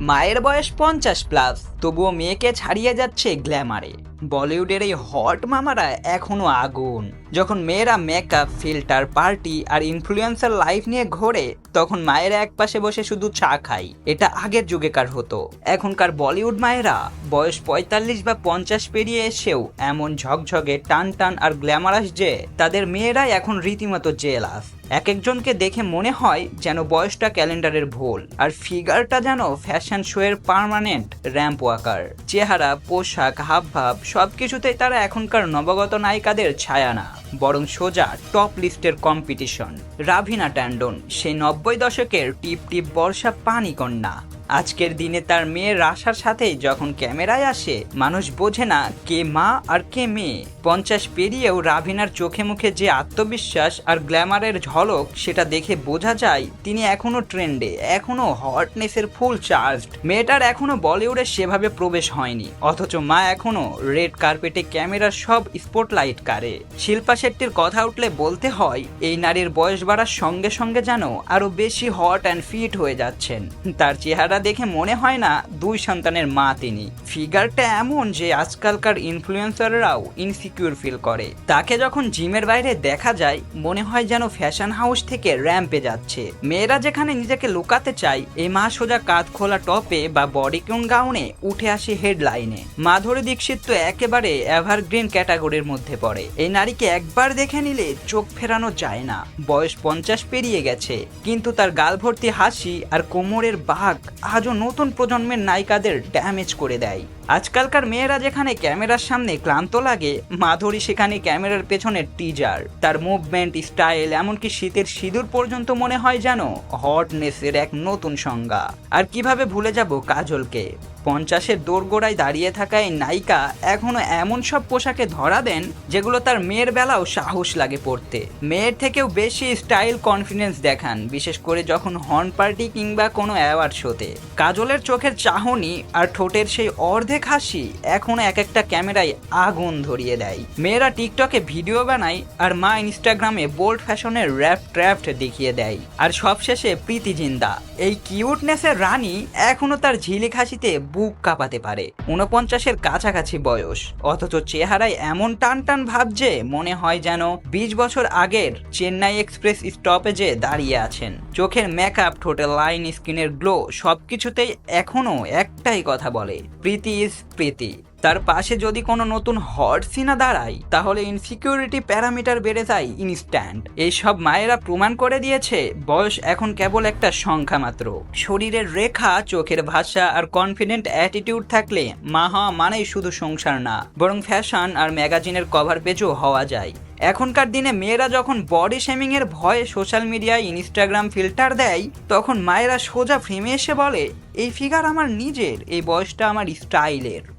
মায়ের বয়স পঞ্চাশ প্লাস তবুও মেয়েকে ছাড়িয়ে যাচ্ছে গ্ল্যামারে বলিউডের এই হট মামারা এখনও আগুন। যখন মেয়েরা মেকআপ ফিল্টার পার্টি আর ইনফ্লুয়েন্সার লাইফ নিয়ে ঘোরে, তখন মায়েরা এক পাশে বসে শুধু চা খায়। এটা আগের যুগেকার হতো। এখনকার বলিউড মায়েরা বয়স পঁয়তাল্লিশ বা পঞ্চাশ পেরিয়ে এসেও এমন ঝকঝকে, টান টান আর গ্ল্যামারাস যে, তাদের মেয়েরাই এখন রীতিমতো জেলাস এক একজনকে দেখে মনে হয় যেন বয়সটা ক্যালেন্ডারের ভুল, আর ফিগারটা যেন ফ্যাশন শো এর পার্মানেন্ট র্যাম্প ওয়াকার চেহারা, পোশাক, হাবভাব সবকিছুতেই তারা এখনকার নবগত নায়িকাদের ছায়া না, বরং সোজা টপ লিস্টের কম্পিটিশন। রাভিনা ট্যান্ডন সেই নব্বই দশকের টিপ টিপ বর্ষা পানি কন্যা আজকের দিনে তার মেয়ের আসার সাথেই যখন ক্যামেরায় আসে, মানুষ বোঝে না কে মা আর কে মেয়ে। পঞ্চাশ পেরিয়েও রাভিনার চোখে মুখে যে আত্মবিশ্বাস আর গ্ল্যামারের ঝলক সেটা দেখে বোঝা যায়, তিনি এখনও ট্রেন্ডে, এখনও হটনেসের ফুল চার্জড। মেয়েটার এখনও বলিউডে সেভাবে প্রবেশ হয়নি, অথচ মা এখনও রেড কার্পেটে ক্যামেরার সব স্পটলাইট কারে শিল্পা শেট্টির কথা উঠলে বলতে হয়, এই নারীর বয়স বাড়ার সঙ্গে সঙ্গে যেন আরও বেশি হট অ্যান্ড ফিট হয়ে যাচ্ছেন। তার চেহারা দেখে মনে হয় না দুই সন্তানের মা তিনি। ফিগারটা এমন যে আজকালকার ইনফ্লুয়েন্সাররাও ইনসিকিউর ফিল করে। তাকে যখন জিমের বাইরে দেখা যায়, মনে হয় যেন ফ্যাশন হাউস থেকে র্যাম্পে যাচ্ছে। মেয়েরা যেখানে নিজেকে লুকাতে চায় এই মা সোজা কাঁধ খোলা টপে বা বডিকিউন গাউনে উঠে আসে হেডলাইনে মাধুরী দীক্ষিত তো একেবারে এভারগ্রিন ক্যাটাগরির মধ্যে পড়ে। এই নারীকে একবার দেখে নিলে চোখ ফেরানো যায় না। বয়স পঞ্চাশ পেরিয়ে গেছে, কিন্তু তার গাল ভর্তি হাসি আর কোমরের বাঘ আজও নতুন প্রজন্মের নায়িকাদের ড্যামেজ করে দেয়। আজকালকার মেয়েরা যেখানে ক্যামেরার সামনে ক্লান্ত লাগে, মাধুরী সেখানে ক্যামেরার পেছনে টিজার তার মুভমেন্ট স্টাইল এমনকি শীতের সিঁদুর পর্যন্ত মনে হয় যেন হটনেসের এক নতুন সংজ্ঞা। আর কীভাবে ভুলে যাব কাজলকে? পঞ্চাশের দোরগোড়ায় দাঁড়িয়ে থাকা এই নায়িকা এখনও এমন সব পোশাকে ধরা দেন যেগুলো তার মেয়ের বেলাও সাহস লাগে পড়তে মেয়ের থেকেও বেশি স্টাইল কনফিডেন্স দেখান, বিশেষ করে যখন হর্ন পার্টি কিংবা কোনো অ্যাওয়ার্ড শোতে কাজলের চোখের চাহনি আর ঠোঁটের সেই অর্ধেক হাসি এখনও এক একটা ক্যামেরায় আগুন ধরিয়ে দেয়। মেয়েরা টিকটকে ভিডিও বানায় আর মা ইনস্টাগ্রামে বোল্ড ফ্যাশনের র্যাপ ট্র্যাফট দেখিয়ে দেয়। আর সবশেষে প্রীতি জিন্দা। এই কিউটনেসের রানী এখনও তার ঝিলিক হাসিতে বুক কাঁপাতে পারে। উনপঞ্চাশের কাছাকাছি বয়স। অথচ চেহারায় এমন টান টান ভাব যে মনে হয় যেন বিশ বছর আগের চেন্নাই এক্সপ্রেস স্টপেজে দাঁড়িয়ে আছেন। চোখের মেকআপ ঠোঁটের লাইন স্কিনের গ্লো সবকিছুতেই এখনও একটাই কথা বলে, প্রীতি ইজ প্রীতি। তার পাশে যদি কোনো নতুন হট সিনা দাঁড়ায়, তাহলে ইনসিকিউরিটি প্যারামিটার বেড়ে যায় ইনস্ট্যান্ট এইসব মায়েরা প্রমাণ করে দিয়েছে, বয়স এখন কেবল একটা সংখ্যা মাত্র। শরীরের রেখা, চোখের ভাষা আর কনফিডেন্ট অ্যাটিটিউড থাকলে মা হওয়া মানেই শুধু সংসার না, বরং ফ্যাশন আর ম্যাগাজিনের কভার পেজও হওয়া যায়। এখনকার দিনে মেয়েরা যখন বডি শেমিংয়ের ভয়ে সোশ্যাল মিডিয়ায় ইনস্টাগ্রাম ফিল্টার দেয়, তখন মায়েরা সোজা ফ্রেমে এসে বলে, এই ফিগার আমার নিজের, এই বয়সটা আমার স্টাইলের